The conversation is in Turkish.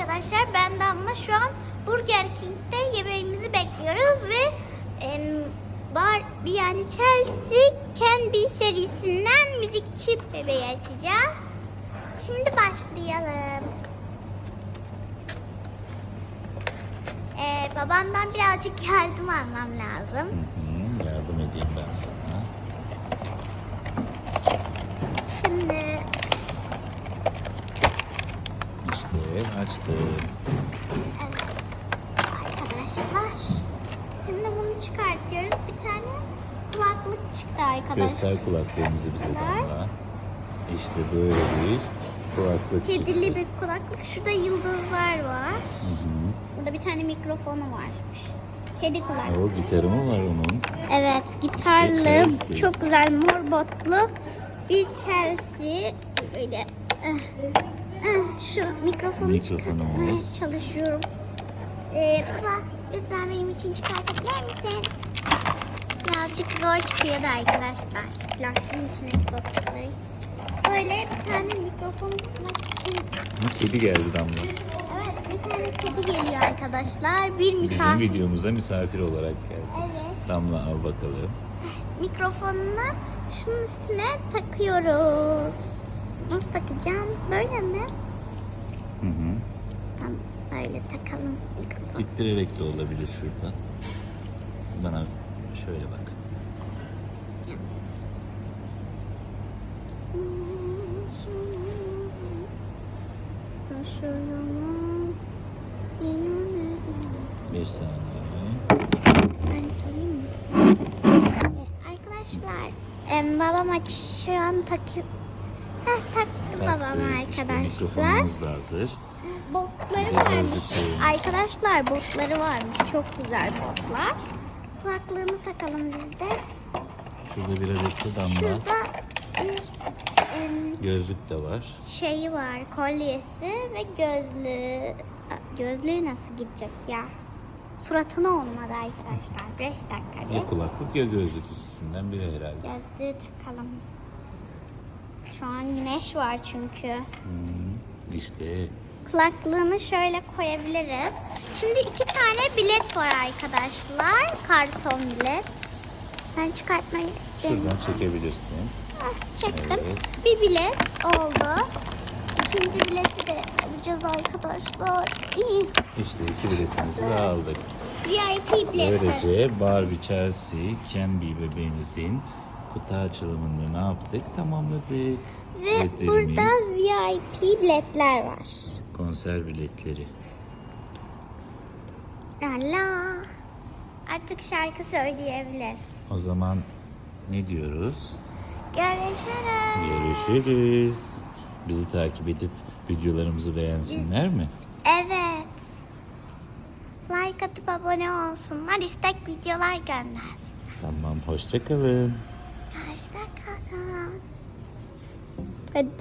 arkadaşlar ben Damla şu an Burger King'de yemeğimizi bekliyoruz ve em, bar yani Chelsea Canby serisinden müzikçi bebeği açacağız. Şimdi başlayalım. Ee, babamdan birazcık yardım almam lazım. Hı hı, yardım edeyim ben sana. Şimdi İşte açtım. Evet. Arkadaşlar. Şimdi bunu çıkartıyoruz. Bir tane kulaklık çıktı arkadaşlar. Göster kulaklarımızı bize Damla. İşte böyle bir kulaklık Kedili çıktı. bir kulaklık. Şurada yıldızlar var. Hı hı. Burada bir tane mikrofonu varmış. Kedi kulaklık. O gitarı mı var onun? Evet, gitarlı, Chelsea. çok güzel mor botlu bir Chelsea. Böyle şu mikrofonu çıkartmaya çalışıyorum. Ee, baba, lütfen benim için çıkartabilir misin? Birazcık zor çıkıyordu arkadaşlar. Plastiğin içine soktukları. Böyle bir tane mikrofon tutmak için. Hı, Kedi geldi Damla. Evet, bir tane kedi geliyor arkadaşlar. Bir Bizim misafir. videomuza misafir olarak geldi. Evet. Damla al bakalım. mikrofonunu şunun üstüne takıyoruz. Nasıl takacağım? Böyle mi? Hı hı. Tamam, böyle takalım mikrofonu. İttirerek de olabilir şuradan. Bana şöyle bak. Bir saniye. Ben geleyim mi? Arkadaşlar, babam aç şu an takıyor. Heh, taktı babam Taktık. İşte arkadaşlar. mikrofonumuz da hazır. Botları Bize varmış. gözüküyor. Arkadaşlar botları varmış. Çok güzel botlar. Kulaklığını takalım biz de. Şurada bir adet de damla Şurada bir em, gözlük de var. şeyi var. Kolyesi ve gözlüğü. Aa, Gözlüğü nasıl gidecek ya? Suratına olmadı arkadaşlar. 5 dakika Ya kulaklık ya gözlük ikisinden biri herhalde. Gözlüğü takalım. Şu an güneş var çünkü. Hmm, işte Kulaklığını şöyle koyabiliriz. Şimdi iki tane bilet var arkadaşlar. Karton bilet. Ben çıkartmayı şuradan çekebilirsin. Ah, çektim. Evet. Bir bilet oldu. İkinci bileti de alacağız arkadaşlar. İyi. İşte iki biletimizi de aldık. VIP biletler. Böylece Barbie Chelsea Canby bebeğimizin kutu açılımını ne yaptık? Tamamladık. Ve Biletlerimiz, burada VIP biletler var. konser biletleri. Allah. Artık şarkı söyleyebilir. O zaman ne diyoruz? Görüşürüz. Görüşürüz. Bizi takip edip videolarımızı beğensinler mi? Evet. Like atıp abone olsunlar. istek videolar göndersin. Tamam, hoşça 明日から。